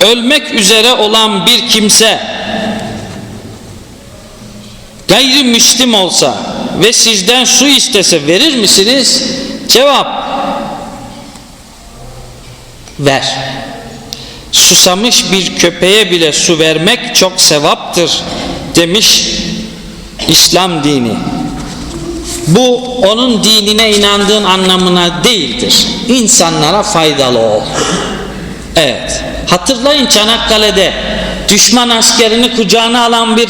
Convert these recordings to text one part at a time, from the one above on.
ölmek üzere olan bir kimse gayrimüslim olsa ve sizden su istese verir misiniz? Cevap ver. Susamış bir köpeğe bile su vermek çok sevaptır demiş İslam dini. Bu onun dinine inandığın anlamına değildir. İnsanlara faydalı ol. Evet. Hatırlayın Çanakkale'de düşman askerini kucağına alan bir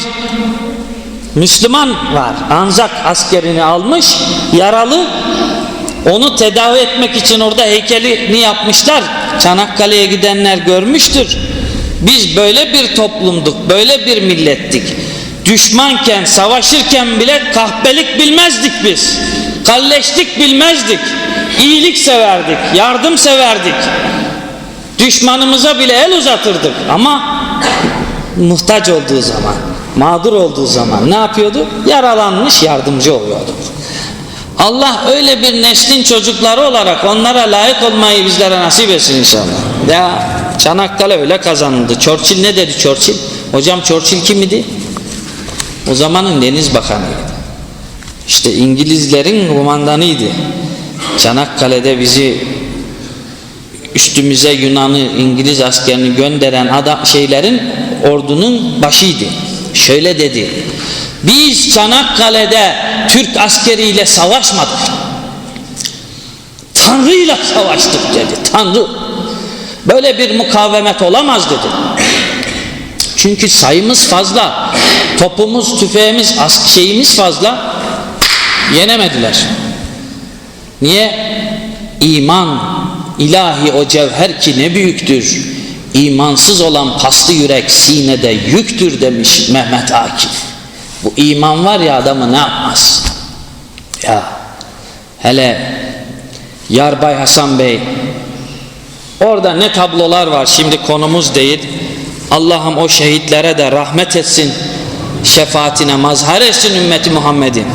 Müslüman var. Anzak askerini almış, yaralı. Onu tedavi etmek için orada heykelini yapmışlar. Çanakkale'ye gidenler görmüştür. Biz böyle bir toplumduk, böyle bir millettik. Düşmanken, savaşırken bile kahpelik bilmezdik biz. Kalleşlik bilmezdik. İyilik severdik, yardım severdik. Düşmanımıza bile el uzatırdık ama muhtaç olduğu zaman, mağdur olduğu zaman ne yapıyordu? Yaralanmış yardımcı oluyordu. Allah öyle bir neslin çocukları olarak onlara layık olmayı bizlere nasip etsin inşallah. Ya Çanakkale öyle kazanıldı. Churchill ne dedi Churchill? Hocam Churchill kim idi? O zamanın deniz bakanıydı. İşte İngilizlerin kumandanıydı. Çanakkale'de bizi üstümüze Yunan'ı İngiliz askerini gönderen adam şeylerin ordunun başıydı. Şöyle dedi. Biz Çanakkale'de Türk askeriyle savaşmadık. Tanrı'yla savaştık dedi. Tanrı. Böyle bir mukavemet olamaz dedi. Çünkü sayımız fazla. Topumuz, tüfeğimiz, şeyimiz fazla. Yenemediler. Niye? İman ilahi o cevher ki ne büyüktür. İmansız olan paslı yürek sinede yüktür demiş Mehmet Akif. Bu iman var ya adamı ne yapmaz? Ya hele Yarbay Hasan Bey orada ne tablolar var şimdi konumuz değil. Allah'ım o şehitlere de rahmet etsin. Şefaatine mazhar etsin ümmeti Muhammed'in.